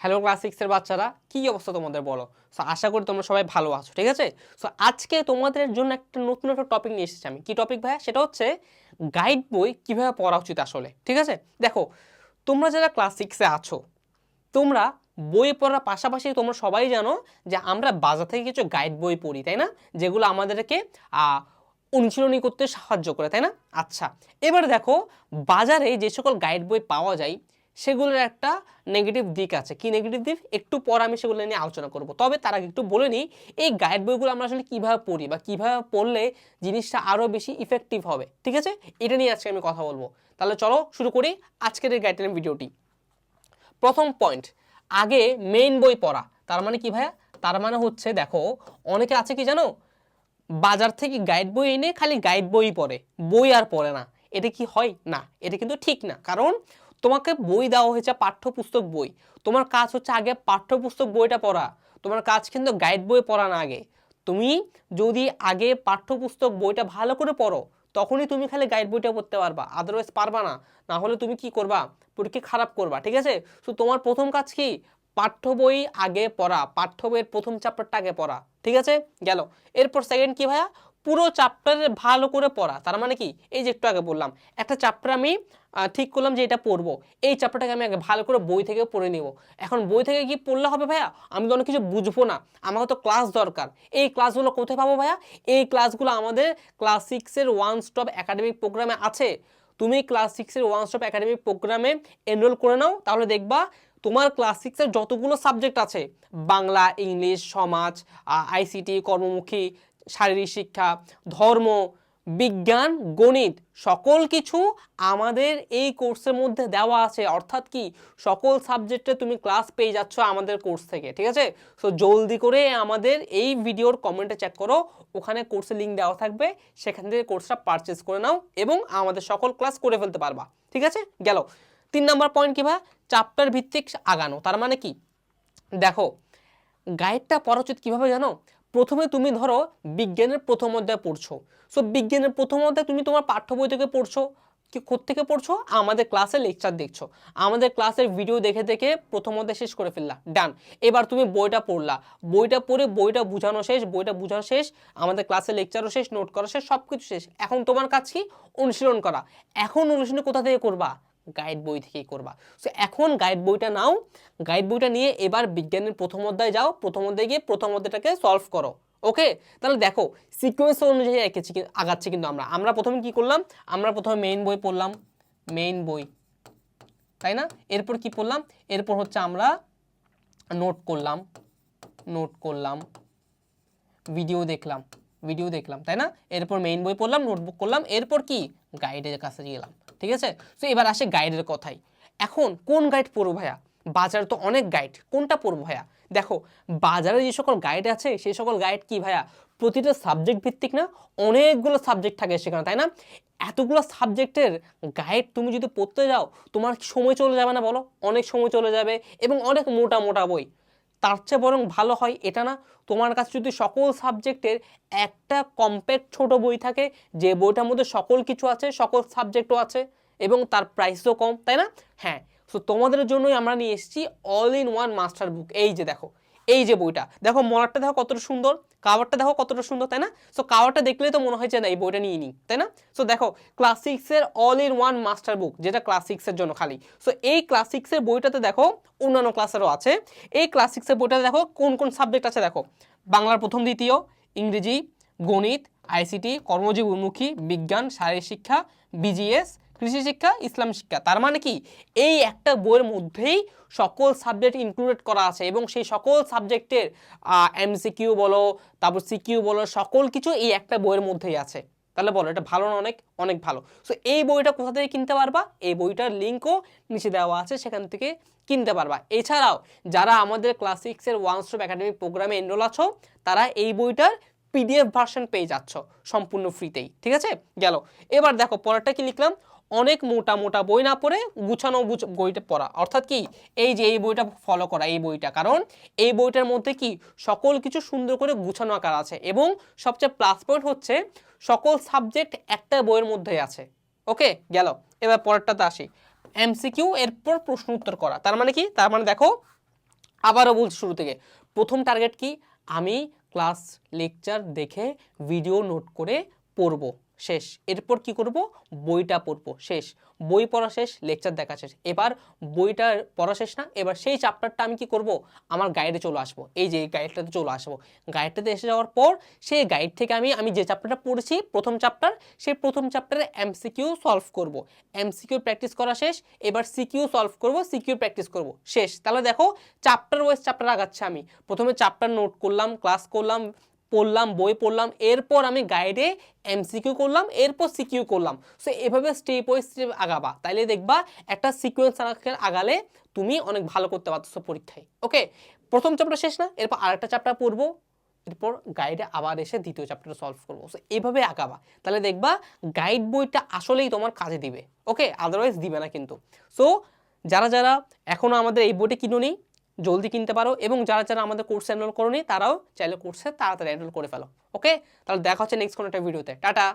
Hello class সিক্সের বাচ্চারা, কী অবস্থা তোমাদের বলো? সো আশা করি তোমরা সবাই ভালো আছো, ঠিক আছে? সো আজকে তোমাদের জন্য একটা নতুন একটা টপিক নিয়ে এসেছি আমি। কী টপিক ভাইয়া? সেটা হচ্ছে গাইড বই কীভাবে পড়া উচিত আসলে, ঠিক আছে? দেখো, তোমরা যারা ক্লাস সিক্সে আছো, তোমরা বই পড়ার পাশাপাশি তোমরা সবাই জানো যে আমরা বাজার থেকে কিছু গাইড বই পড়ি, তাই না? যেগুলো আমাদেরকে অনুশীলনী করতে সাহায্য করে, তাই না? আচ্ছা এবার দেখো, বাজারে যে সকল গাইড বই পাওয়া যায় সেগুলোর একটা নেগেটিভ দিক আছে। কি নেগেটিভ দিক? একটু পর আমি সেগুলো নিয়ে আলোচনা করব। তবে তার আগে একটু বলে নিই, এই গাইড বইগুলো আমরা আসলে কীভাবে পড়ি বা কীভাবে পড়লে জিনিসটা আরও বেশি ইফেক্টিভ হবে? ঠিক আছে? এটা নিয়ে আজকে আমি কথা বলব। তাহলে চলো শুরু করি আজকের এই গাইডলাইন ভিডিওটি প্রথম পয়েন্ট আগে মেইন বই পড়া। তার মানে কি ভাইয়া? তার মানে হচ্ছে দেখো, অনেকে আছে কি জানো? বাজার থেকে গাইড বই এনে খালি গাইড বই পড়ে, বই আর পড়ে না। এটা কি হয়? না, এটা কিন্তু ঠিক না। কারণ তোমাকে বই দেওয়া হয়েছে, পাঠ্যপুস্তক বই। তোমার কাজ হচ্ছে আগে পাঠ্যপুস্তক বইটা পড়া। তোমার কাজ কিন্তু গাইড বই পড়া না আগে। তুমি যদি আগে পাঠ্যপুস্তক বইটা ভালো করে পড়ো, তখনই তুমি খালি গাইড বইটা পড়তে পারবা। আদারওয়াইজ পারবা না। না হলে তুমি কি করবা? পরীক্ষা খারাপ করবা, ঠিক আছে? তো তোমার প্রথম কাজ কি? পাঠ্য বই আগে পড়া। পাঠ্য বইয়ের প্রথম চ্যাপ্টারটা আগে পড়া। ঠিক আছে? গেল। এরপর সেকেন্ড কি ভাইয়া? পুরো চ্যাপ্টারে ভালো করে পড়া। তার মানে কি? এই যে একটু আগে বললাম। একটা চ্যাপ্টার আমি ঠিক করলাম যে এটা পড়ব। এই চ্যাপ্টারটাকে আমি আগে ভালো করে বই থেকে পড়ে নেব। এখন বই থেকে কি পড়লে হবে ভাইয়া? আমি তো অনেক কিছু বুঝব না। আমাকে তো ক্লাস দরকার। এই ক্লাসগুলো কোথায় পাবো ভাইয়া? এই ক্লাসগুলো আমাদের ক্লাস সিক্সের ওয়ান স্টপ একাডেমিক প্রোগ্রামে আছে। তুমি ক্লাস সিক্সের ওয়ান স্টপ একাডেমিক প্রোগ্রামে এনরোল করে নাও। তাহলে দেখবা তোমার ক্লাস সিক্সের যতগুলো সাবজেক্ট আছে, বাংলা, ইংলিশ, সমাজ আইসিটি, কর্মমুখী, শারীরিক শিক্ষা, ধর্ম বিজ্ঞান, গণিত, সকল কিছু আমাদের এই কোর্সের মধ্যে দেওয়া আছে। অর্থাৎ কি? সকল সাবজেক্টে তুমি ক্লাস পেয়ে যাচ্ছ আমাদের কোর্স থেকে, ঠিক আছে? সো জলদি করে আমাদের এই ভিডিওর কমেন্টে চেক করো। ওখানে কোর্সের লিঙ্ক দেওয়া থাকবে। সেখান থেকে কোর্সটা পারচেস করে নাও এবং আমাদের সকল ক্লাস করে ফেলতে পারবা, ঠিক আছে? গেল। তিন নম্বর পয়েন্ট কী ভাই? চ্যাপ্টার ভিত্তিক আগানো। তার মানে কি? দেখো গাইডটা পড়া উচিত কীভাবে জানো? প্রথমে তুমি ধরো বিজ্ঞানের প্রথম অধ্যায় পড়ছো। সো বিজ্ঞানের প্রথম অধ্যায় তুমি তোমার পাঠ্য বই থেকে পড়ছো। কি থেকে পড়ছো? আমাদের ক্লাসে লেকচার দেখছ। আমাদের ক্লাসের ভিডিও দেখে দেখে প্রথম অধ্যায় শেষ করে ফেললা। ডান এবার তুমি বইটা পড়লা। বইটা পড়ে বইটা বোঝানো শেষ, বইটা বোঝানো শেষ, আমাদের ক্লাসে লেকচারও শেষ নোট করা শেষ সব কিছু শেষ। এখন তোমার কাজ কি? অনুশীলন করা। এখন অনুশীলন কোথা থেকে করবা? গাইড বই থেকেই করবা। সো এখন গাইড বইটা নাও। গাইড বইটা নিয়ে এবার বিজ্ঞানের প্রথম অধ্যায় যাও। প্রথম অধ্যায়ে গিয়ে প্রথম অধ্যায়টাকে সলভ করো। ওকে তাহলে দেখো সিকোয়েন্স অনুযায়ী এঁকেছি আগাচ্ছি কিন্তু আমরা। আমরা প্রথমে কি করলাম? আমরা প্রথমে মেইন বই পড়লাম। মেইন বই। তাই না? এরপর কি পড়লাম? এরপর হচ্ছে আমরা নোট করলাম। নোট করলাম। ভিডিও দেখলাম। ভিডিও দেখলাম। তাই না? এরপর মেইন বই পড়লাম নোটবুক করলাম। এরপর কি? গাইডের কাছে গেলাম। ঠিক আছে? তো এবার আসে গাইডের কথাই। এখন কোন গাইড পড়ব ভাইয়া? বাজারে তো অনেক গাইড কোনটা পড়ব ভাইয়া? দেখো, বাজারে যে সকল গাইড আছে, সেই সকল গাইড কি ভাইয়া? প্রতিটা সাবজেক্ট ভিত্তিক না, অনেকগুলো সাবজেক্ট থাকে সেখানে, তাই না? এতগুলো সাবজেক্টের গাইড তুমি যদি পড়তে যাও, তোমার সময় চলে যাবে না বলো? অনেক সময় চলে যাবে এবং অনেক মোটা মোটা বই। তার চেয়ে বরং ভালো হয় এটা না। তোমার কাছে যদি সকল সাবজেক্টের একটা কম্প্যাক্ট ছোট বই থাকে, যে বইটার মধ্যে সকল কিছু আছে, সকল সাবজেক্টও আছে, এবং তার প্রাইসও কম, তাই না? হ্যাঁ সো তোমাদের জন্যই আমরা নিয়ে এসেছি all in one master book এই যে দেখো এই যে বইটা, দেখো মলারটা দেখো কতটা সুন্দর কাভারটা দেখো কতটা সুন্দর, তাই না? সো কাভারটা দেখলেই তো মনে হয় যে না, এই বইটা নিয়ে নিই, তাই না? সো দেখো ক্লাস সিক্সের all in one master book যেটা ক্লাস সিক্সের জন্য খালি। সো এই ক্লাস সিক্সের বইটাতে দেখো অন্যান্য ক্লাসেরও আছে। এই ক্লাস সিক্সের বইটাতে দেখো কোন কোন সাবজেক্ট আছে, দেখো? বাংলার প্রথম, দ্বিতীয়, ইংরেজি, গণিত, আইসিটি কর্মজীবনমুখী বিজ্ঞান, শারীরিক শিক্ষা বিজিএস কৃষি শিক্ষা, ইসলাম শিক্ষা। তার মানে কি? এই একটা বইয়ের মধ্যেই সকল সাবজেক্ট ইনক্লুডেড করা আছে এবং সেই সকল সাবজেক্টের এমসিকিউ বলো, তারপর সিকিউ বলো, সকল কিছু এই একটা বইয়ের মধ্যেই আছে। তাহলে বলো, এটা ভালো না অনেক? অনেক ভালো। সো এই বইটা কোথা থেকে কিনতে পারবা? এই বইটার লিঙ্কও নিচে দেওয়া আছে, সেখান থেকে কিনতে পারবা। এছাড়াও, যারা আমাদের ক্লাস সিক্সের ওয়ান স্টপ একাডেমিক প্রোগ্রামে এনরোল আছো, তারা এই বইটার পিডিএফ ভার্সন পেয়ে যাচ্ছ, সম্পূর্ণ ফ্রিতেই ঠিক আছে? গেল। এবার দেখো, পরেরটা কি লিখলাম? অনেক মোটা মোটা বই না পড়ে গুছানো গুছ বইটা পড়া। অর্থাৎ কি, এই যে এই বইটা ফলো করা, এই বইটা। কারণ এই বইটার মধ্যে কি, সকল কিছু সুন্দর করে গুছানো আকার আছে এবং সবচেয়ে প্লাস পয়েন্ট হচ্ছে সকল সাবজেক্ট একটা বইয়ের মধ্যেই আছে। ওকে গেল। এবার পরেরটাতে আসি। এমসিকিউ এরপর প্রশ্ন উত্তর করা। তার মানে কি? তার মানে দেখো, আবারও বলছি শুরু থেকে। প্রথম টার্গেট কি? আমি ক্লাস লেকচার দেখে ভিডিও নোট করে পড়ব। শেষ। এরপর কি করব? বইটা পড়ব। শেষ। বই পড়া শেষ লেকচার দেখা শেষ। এবার বইটা পড়া শেষ না, এবার সেই চ্যাপ্টারটা আমি কি করব? আমার গাইডে চলে আসব। এই যে গাইডটাতে চলে আসব। গাইডটাতে এসে যাওয়ার পর সেই গাইড থেকে আমি আমি যে চ্যাপ্টারটা পড়েছি, প্রথম চ্যাপ্টার সেই প্রথম চ্যাপ্টারে এমসিকিউ সলভ করব। এমসিকিউ প্র্যাকটিস করা শেষ। এবার সিকিউ সলভ করব সিকিউ প্র্যাকটিস করব। শেষ। তাহলে দেখো চ্যাপ্টার ওয়াইজ চ্যাপ্টার আগাচ্ছে আমি। প্রথমে চ্যাপ্টার নোট করলাম ক্লাস করলাম পড়লাম, বই পড়লাম, এরপর আমি গাইডে এমসিকিউ করলাম, এরপর সিকিউ করলাম। সো এভাবে স্টেপ ওয়াইজ স্টেপ আগাবা। তাইলে দেখবা একটা সিকোয়েন্স আগালে তুমি অনেক ভালো করতে পারছ পরীক্ষায়। ওকে প্রথম চ্যাপ্টার শেষ না? এরপর আরেকটা চ্যাপ্টার পড়ব। এরপর গাইডে আবার এসে দ্বিতীয় চ্যাপ্টার সলভ করব। সো এভাবে আঁকাবা তাহলে দেখবা গাইড বইটা আসলেই তোমার কাজে দিবে। ওকে আদারওয়াইজ দিবে না কিন্তু। সো যারা যারা এখনও আমাদের এই বইটা কিনুনি জলদি কিনতে পারো এবং যারা যারা আমাদের কোর্সে এনরোল করোনি, তারাও চাইলে কোর্সে তাড়াতাড়ি এনরোল করে ফেলো। ওকে তাহলে দেখা হচ্ছে নেক্সট কোনো একটা ভিডিওতে টাটা!